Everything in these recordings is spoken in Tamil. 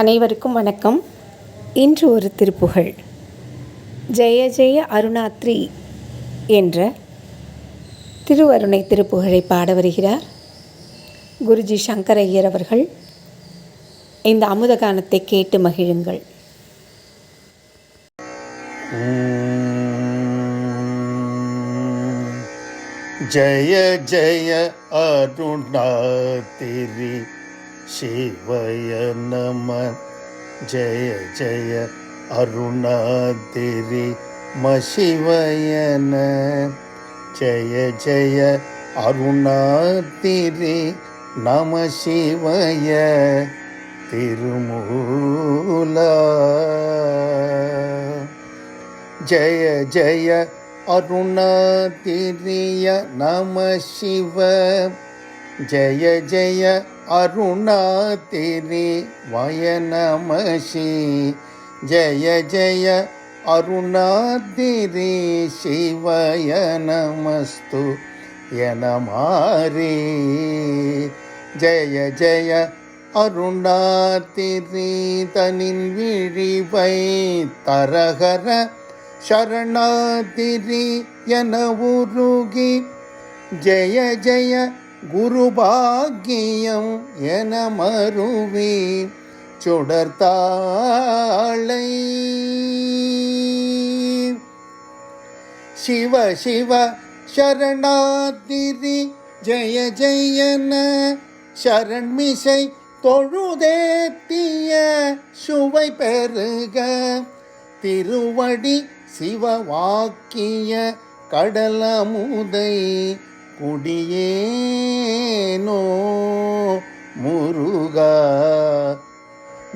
அனைவருக்கும் வணக்கம். இன்று ஒரு திருப்புகழ். ஜெய ஜெய அருணாத்ரி என்ற திருவருணை திருப்புகழை பாட வருகிறார். குருஜி சங்கர் ஐயர் அவர்கள் இந்த அமுதகானத்தை கேட்டு மகிழுங்கள். ஜய ஜய அருணாத்திரி சிவய நம ஜய ஜய அருணாதிரி மசிவயன ஜய ஜய அருணாதிரி நம சிவய திருமூலா ஜய ஜய அருணாதிரிய நம சிவ ஜய ஜய அருணாதிரி வய நம சி ஜய ஜய அருணாதிரி சிவய நமஸ்து என ஜய ஜய அருணாதிரி தனின் விழிவை தரகர சரணாதிரி என உருகி. ஜய ஜய குருபாகியம் என மருவி சுடர்த்தாளை சிவ சிவ சரணாதிரி ஜெய ஜெயன சரண்மிசை தொழுதேத்திய சுவை பெருக. திருவடி சிவவாக்கிய கடலமுதை குடியேனோ முருகா.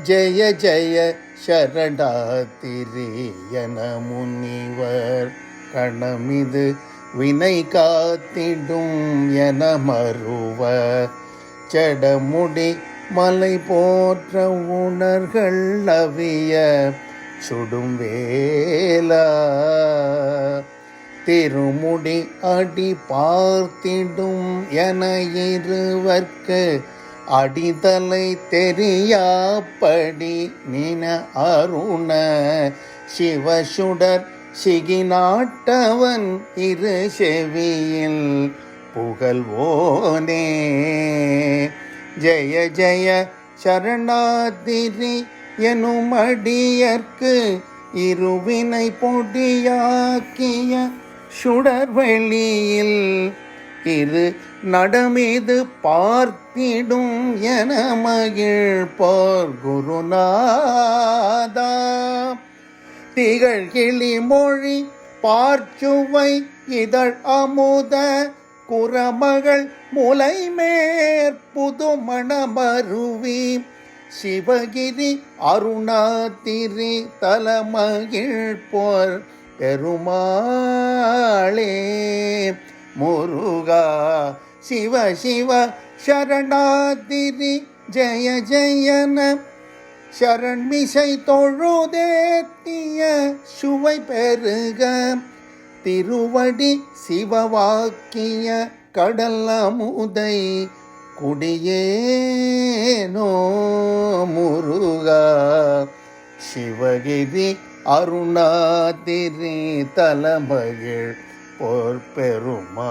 ஜெய ஜெய சரணாத்திரியன முனிவர். கணமிது வினை காத்திடும் என மறுவ செடமுடி மலை போற்ற உணர்கள் அவிய சுடும் வேலா திருமுடி அடி பார்த்திடும் என இருவர்க்கு அடிதலை தெரியாப்படி நின அருண சிவசுடர் சிகிநாட்டவன் இரு செவியில் புகழ்வோனே ஜெய ஜெய சரணாதிரி எனும் அடியர்க்கு இருவினை பொடியாக்கிய சுடர்வெளியில் இரு நடமீது பார்த்திடும் என மகிழ்பார் குருநாதா. திகழ் கிளி மொழி பார்ச்சுவை இதழ் அமுத குரமகள் முலைமேற் மேற்புது மணமருவி சிவகிரி அருணாதிரி தலமகிழ்போர் போர் பெருமாளே முருகா சிவ சிவ சரணாதிரி ஜெய ஜெயன. சரண்மிசை தொழுதேத்திய சுவை பெருக. திருவடி சிவவாக்கிய கடல் அமுதை குடியேனோ முருகா. சிவகிரி அருணாதிரி தலமகிழ் போர் பெருமாளே.